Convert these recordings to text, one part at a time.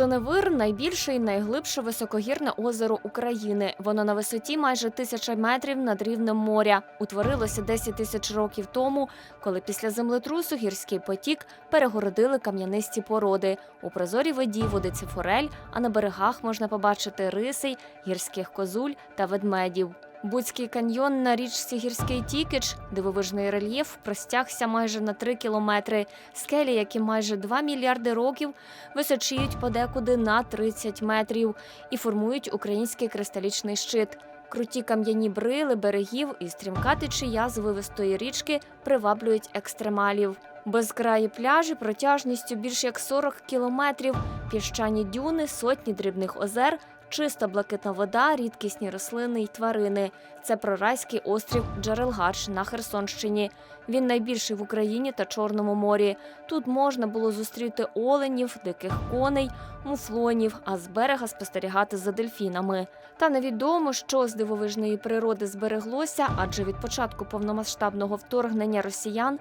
Синевир найбільше і найглибше високогірне озеро України. Воно на висоті майже тисяча метрів над рівнем моря. Утворилося 10 тисяч років тому, коли після землетрусу гірський потік перегородили кам'янисті породи. У прозорій воді водиться форель, а на берегах можна побачити рисей, гірських козуль та ведмедів. Буцький каньйон на річці Гірський Тікич, дивовижний рельєф, простягся майже на 3 кілометри. Скелі, які майже 2 мільярди років височіють подекуди на 30 метрів і формують український кристалічний щит. Круті кам'яні брили берегів і стрімка течія з вивистої річки приваблюють екстремалів. Безкраї пляжі протяжністю більш як 40 кілометрів, піщані дюни, сотні дрібних озер, чиста блакитна вода, рідкісні рослини й тварини. Це прорайський острів Джерелгач на Херсонщині. Він найбільший в Україні та Чорному морі. Тут можна було зустріти оленів, диких коней, муфлонів, а з берега спостерігати за дельфінами. Та невідомо, що з дивовижної природи збереглося, адже від початку повномасштабного вторгнення росіян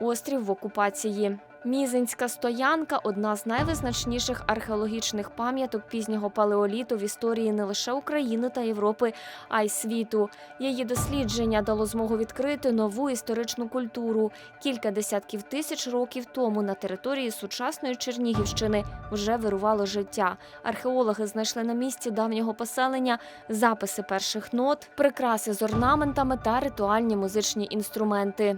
острів в окупації. Мізинська стоянка одна з найвизначніших археологічних пам'яток пізнього палеоліту в історії не лише України та Європи, а й світу. Її дослідження дало змогу відкрити нову історичну культуру. Кілька десятків тисяч років тому на території сучасної Чернігівщини вже вирувало життя. Археологи знайшли на місці давнього поселення записи перших нот, прикраси з орнаментами та ритуальні музичні інструменти.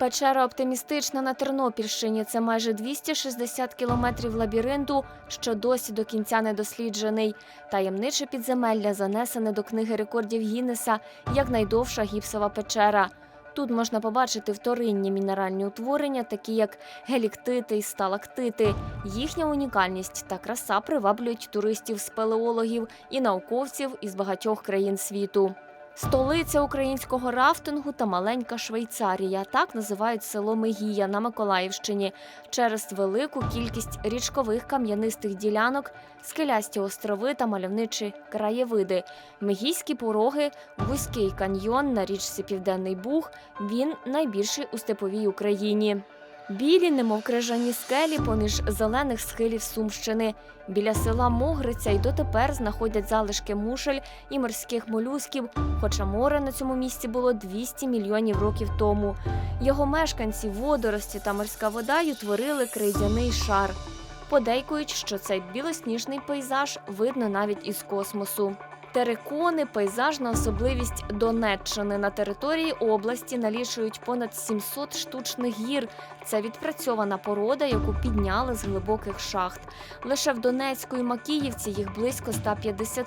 Печера оптимістична на Тернопільщині. Це майже 260 кілометрів лабіринту, що досі до кінця не досліджений. Таємниче підземелля занесене до книги рекордів Гіннеса як найдовша гіпсова печера. Тут можна побачити вторинні мінеральні утворення, такі як геліктити і сталактити. Їхня унікальність та краса приваблюють туристів спелеологів і науковців із багатьох країн світу. Столиця українського рафтингу та маленька Швейцарія. Так називають село Мегія на Миколаївщині через велику кількість річкових кам'янистих ділянок, скелясті острови та мальовничі краєвиди. Мегійські пороги, вузький каньйон на річці Південний Буг. Він найбільший у степовій Україні. Білі, немов крижані скелі поміж зелених схилів Сумщини. Біля села Могриця й дотепер знаходять залишки мушель і морських молюсків, хоча море на цьому місці було 200 мільйонів років тому. Його мешканці, водорості та морська вода й утворили крейдяний шар. Подейкують, що цей білосніжний пейзаж видно навіть із космосу. Терикони пейзажна особливість Донеччини на території області налічують понад 700 штучних гір. Це відпрацьована порода, яку підняли з глибоких шахт. Лише в Донецьку і Макіївці їх близько 150.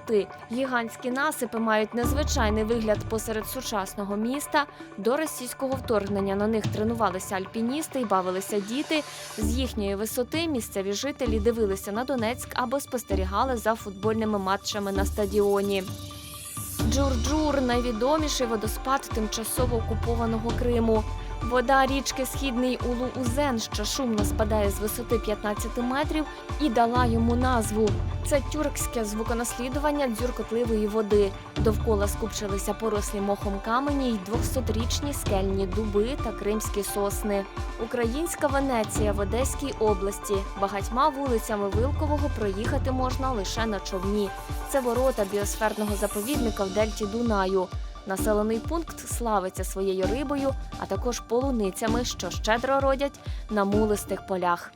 Гігантські насипи мають незвичайний вигляд посеред сучасного міста. До російського вторгнення на них тренувалися альпіністи і бавилися діти. З їхньої висоти місцеві жителі дивилися на Донецьк або спостерігали за футбольними матчами на стадіоні. Джур-Джур найвідоміший водоспад тимчасово окупованого Криму. Вода річки Східний Улу-Узен, що шумно спадає з висоти 15 метрів, і дала йому назву. Це тюркське звуконаслідування дзюркотливої води. Довкола скупчилися порослі мохом камені й 200-річні скельні дуби та кримські сосни. Українська Венеція в Одеській області. Багатьма вулицями Вилкового проїхати можна лише на човні. Це ворота біосферного заповідника в дельті Дунаю. Населений пункт славиться своєю рибою, а також полуницями, що щедро родять на мулистих полях.